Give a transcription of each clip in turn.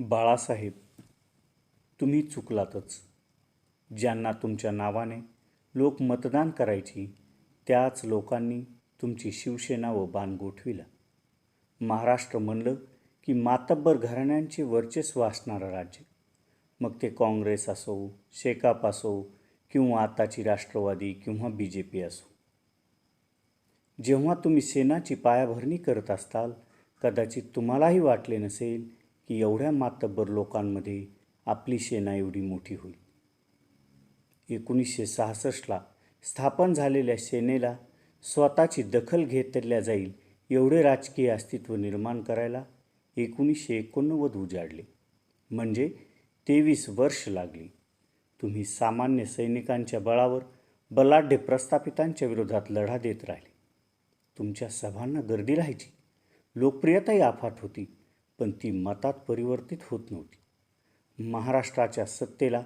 बाळासाहेब तुम्ही चुकलातच. ज्यांना तुमच्या नावाने लोक मतदान करायची त्याच लोकांनी तुमची शिवसेना व बाण गोठविला. महाराष्ट्र म्हणलं की मातब्बर घराण्यांचे वर्चस्व असणारं राज्य. मग ते काँग्रेस असो शेकाप असो किंवा आताची राष्ट्रवादी किंवा बी जे पी असो. जेव्हा तुम्ही सेनाची पायाभरणी करत असताल कदाचित तुम्हालाही वाटले नसेल की एवढ्या मातब्बर लोकांमध्ये आपली सेना एवढी मोठी होईल. एकोणीसशे सहासष्टला स्थापन झालेल्या सेनेला स्वतःची दखल घेतल्या जाईल एवढे राजकीय अस्तित्व निर्माण करायला एकोणीसशे एकोणनव्वद उजाडले. म्हणजे तेवीस वर्ष लागली. तुम्ही सामान्य सैनिकांच्या बळावर बलाढ्य प्रस्थापितांच्या विरोधात लढा देत राहिले. तुमच्या सभांना गर्दी राहायची. लोकप्रियताही अफाट होती. पण ती मतात परिवर्तित होत नव्हती. महाराष्ट्राच्या सत्तेला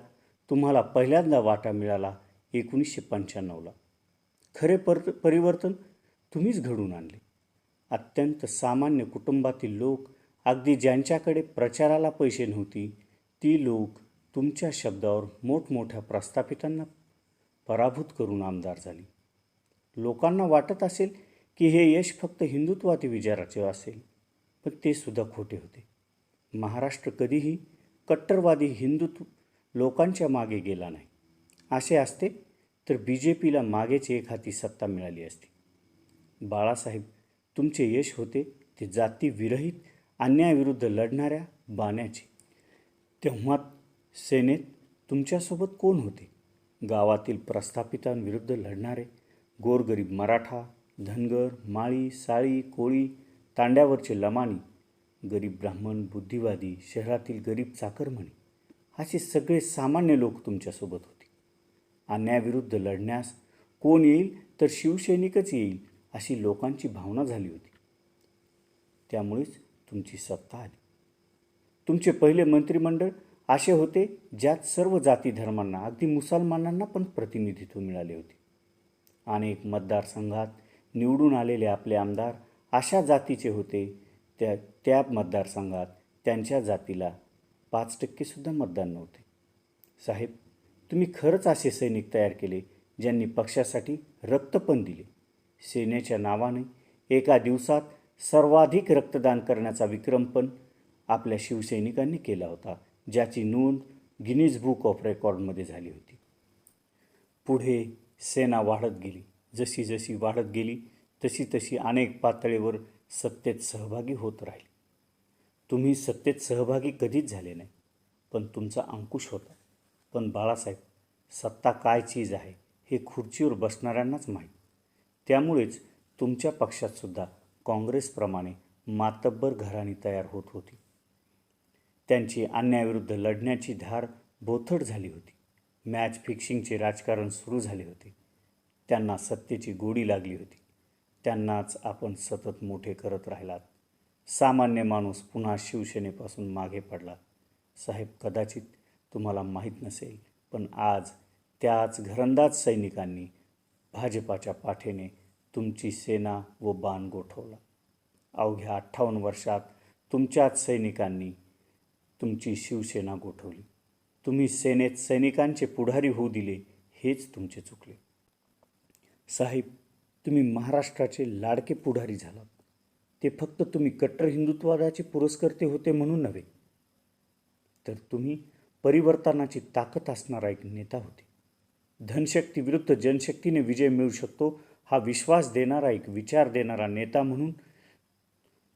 तुम्हाला पहिल्यांदा वाटा मिळाला एकोणीसशे पंच्याण्णवला. खरे पर परिवर्तन तुम्हीच घडून आणले. अत्यंत सामान्य कुटुंबातील लोक अगदी ज्यांच्याकडे प्रचाराला पैसे नव्हती ती लोक तुमच्या शब्दावर मोठमोठ्या प्रस्थापितांना पराभूत करून आमदार झाली. लोकांना वाटत असेल की हे यश फक्त हिंदुत्वादी विचाराचे असेल. पण ते सुद्धा खोटे होते. महाराष्ट्र कधीही कट्टरवादी हिंदुत्व लोकांच्या मागे गेला नाही. असे असते तर बी जे पीला मागेच एक हाती सत्ता मिळाली असती. बाळासाहेब तुमचे यश होते ते जातीविरहित अन्यायाविरुद्ध लढणाऱ्या बाण्याचे. तेव्हा सेनेत तुमच्यासोबत कोण होते? गावातील प्रस्थापितांविरुद्ध लढणारे गोरगरीब मराठा धनगर माळी साळी कोळी तांड्यावरचे लमाणी गरीब ब्राह्मण बुद्धिवादी शहरातील गरीब चाकरमणी असे सगळे सामान्य लोक तुमच्यासोबत होते. अन्यायाविरुद्ध लढण्यास कोण येईल तर शिवसैनिकच येईल अशी लोकांची भावना झाली होती. त्यामुळेच तुमची सत्ता आली. तुमचे पहिले मंत्रिमंडळ असे होते ज्यात सर्व जाती धर्मांना अगदी मुसलमानांना पण प्रतिनिधित्व मिळाले होते. अनेक मतदारसंघात निवडून आलेले आपले आमदार अशा जातीचे होते. त्या त्या मतदारसंघात त्यांच्या जातीला पाच टक्केसुद्धा मतदान नव्हते. साहेब तुम्ही खरंच असे सैनिक तयार केले ज्यांनी पक्षासाठी रक्त पण दिले. सेनेच्या नावाने एका दिवसात सर्वाधिक रक्तदान करण्याचा विक्रम पण आपल्या शिवसैनिकांनी केला होता ज्याची नोंद गिनीज बुक ऑफ रेकॉर्डमध्ये झाली होती. पुढे सेना वाढत गेली जशी जशी वाढत गेली तशी तशी अनेक पातळीवर सत्तेत सहभागी होत राहिली. तुम्ही सत्तेत सहभागी कधीच झाले नाही पण तुमचा अंकुश होता. पण बाळासाहेब सत्ता काय चीज आहे हे खुर्चीवर बसणाऱ्यांनाच माहीत. त्यामुळेच तुमच्या पक्षातसुद्धा काँग्रेसप्रमाणे मातब्बर घराणी तयार होत होती. त्यांची अन्यायाविरुद्ध लढण्याची धार बोथट झाली होती. मॅच फिक्सिंगचे राजकारण सुरू झाले होते. त्यांना सत्तेची गोडी लागली होती. त्यांनाच आपण सतत मोठे करत राहिलात. सामान्य माणूस पुन्हा शिवसेनेपासून मागे पडला. साहेब कदाचित तुम्हाला माहीत नसेल पण आज त्याच घरंदाज सैनिकांनी भाजपाच्या पाठीने तुमची सेना व बाण गोठवला. अवघ्या अठ्ठावन्न वर्षात तुमच्याच सैनिकांनी तुमची शिवसेना गोठवली. तुम्ही सेनेत सैनिकांचे पुढारी होऊ दिले हेच तुमचे चुकले. साहेब तुम्ही महाराष्ट्राचे लाडके पुढारी झालात. ते फक्त तुम्ही कट्टर हिंदुत्ववादाचे पुरस्कर्ते होते म्हणून नव्हे तर तुम्ही परिवर्तनाची ताकद असणारा एक नेता होते. धनशक्ती विरुद्ध जनशक्तीने विजय मिळू शकतो हा विश्वास देणारा एक विचार देणारा नेता म्हणून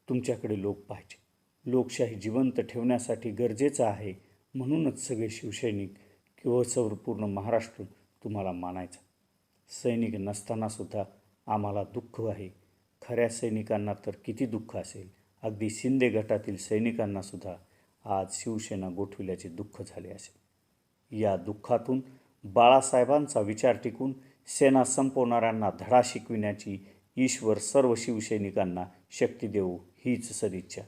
तुमच्याकडे लोक पाहिजे लोकशाही जिवंत ठेवण्यासाठी गरजेचं आहे म्हणूनच सगळे शिवसैनिक किंवा सर्वपूर्ण महाराष्ट्र तुम्हाला मानायचा. सैनिक नसतानासुद्धा आम्हाला दुःख आहे. खऱ्या सैनिकांना तर किती दुःख असेल. अगदी शिंदे गटातील सैनिकांनासुद्धा आज शिवसेना गोठविल्याचे दुःख झाले असेल. या दुःखातून बाळासाहेबांचा विचार टिकून सेना संपवणाऱ्यांना धडा शिकविण्याची ईश्वर सर्व शिवसैनिकांना शक्ती देऊ हीच सदिच्छा.